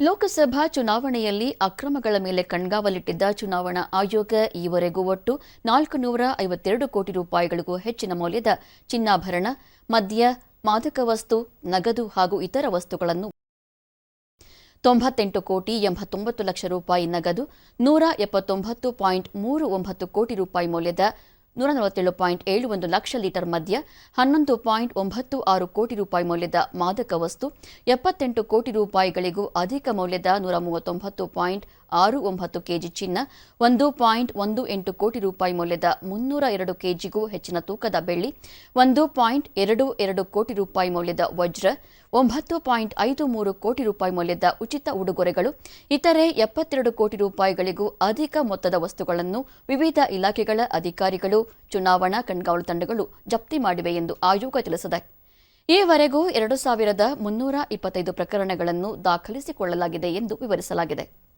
ಲೋಕಸಭಾ ಚುನಾವಣೆಯಲ್ಲಿ ಅಕ್ರಮಗಳ ಮೇಲೆ ಕಣ್ಗಾವಲಿಟ್ಟಿದ್ದ ಚುನಾವಣಾ ಆಯೋಗ ಈವರೆಗೂ ಒಟ್ಟು ನಾಲ್ಕು ನೂರ ಐವತ್ತೆರಡು ಕೋಟಿ ರೂಪಾಯಿಗಳಿಗೂ ಹೆಚ್ಚಿನ ಮೌಲ್ಯದ ಚಿನ್ನಾಭರಣ, ಮದ್ಯ, ಮಾದಕ ವಸ್ತು, ನಗದು ಹಾಗೂ ಇತರ ವಸ್ತುಗಳನ್ನು ತೊಂಬತ್ತೆಂಟು ಕೋಟಿ ಎಂಬತ್ತೊಂಬತ್ತು ಲಕ್ಷ ರೂಪಾಯಿ ನಗದು, ನೂರ ಎಪ್ಪತ್ತೊಂಬತ್ತು ಪಾಯಿಂಟ್ ಮೂರು ಒಂಬತ್ತು ಕೋಟಿ ರೂಪಾಯಿ ಮೌಲ್ಯದ ನೂರ ನಲವತ್ತೇಳು ಪಾಯಿಂಟ್ ಏಳು ಒಂದು ಲಕ್ಷ ಲೀಟರ್ ಮದ್ಯ, ಹನ್ನೊಂದು ಪಾಯಿಂಟ್ ಒಂಬತ್ತು ಆರು ಕೋಟಿ ರೂಪಾಯಿ ಮೌಲ್ಯದ ಮಾದಕ ವಸ್ತು, ಎಪ್ಪತ್ತೆಂಟು ಕೋಟಿ ರೂಪಾಯಿಗಳಿಗೂ ಅಧಿಕ ಮೌಲ್ಯದ ನೂರ ಮೂವತ್ತೊಂಬತ್ತು ಪಾಯಿಂಟ್ ಆರು ಒಂಬತ್ತು ಕೆಜಿ ಚಿನ್ನ, ಒಂದು ಪಾಯಿಂಟ್ ಒಂದು ಎಂಟು ಕೋಟಿ ರೂಪಾಯಿ ಮೌಲ್ಯದ ಮುನ್ನೂರ ಎರಡು ಕೆಜಿಗೂ ಹೆಚ್ಚಿನ ತೂಕದ ಬೆಳ್ಳಿ, ಒಂದು ಪಾಯಿಂಟ್ ಎರಡು ಎರಡು ಕೋಟಿ ರೂಪಾಯಿ ಮೌಲ್ಯದ ವಜ್ರ, ಒಂಬತ್ತು ಪಾಯಿಂಟ್ ಐದು ಮೂರು ಕೋಟಿ ರೂಪಾಯಿ ಮೌಲ್ಯದ ಉಚಿತ ಉಡುಗೊರೆಗಳು, ಇತರೆ ಎಪ್ಪತ್ತೆರಡು ಕೋಟಿ ರೂಪಾಯಿಗಳಿಗೂ ಅಧಿಕ ಮೊತ್ತದ ವಸ್ತುಗಳನ್ನು ವಿವಿಧ ಇಲಾಖೆಗಳ ಅಧಿಕಾರಿಗಳು ಚುನಾವಣಾ ಕಣ್ಗಾವಲು ತಂಡಗಳು ಜಪ್ತಿ ಮಾಡಿವೆ ಎಂದು ಆಯೋಗ ತಿಳಿಸಿದೆ. ಈವರೆಗೂ ಎರಡು ಸಾವಿರದ ಮುನ್ನೂರ ಇಪ್ಪತ್ತೈದು ಪ್ರಕರಣಗಳನ್ನು ದಾಖಲಿಸಿಕೊಳ್ಳಲಾಗಿದೆ ಎಂದು ವಿವರಿಸಲಾಗಿದೆ.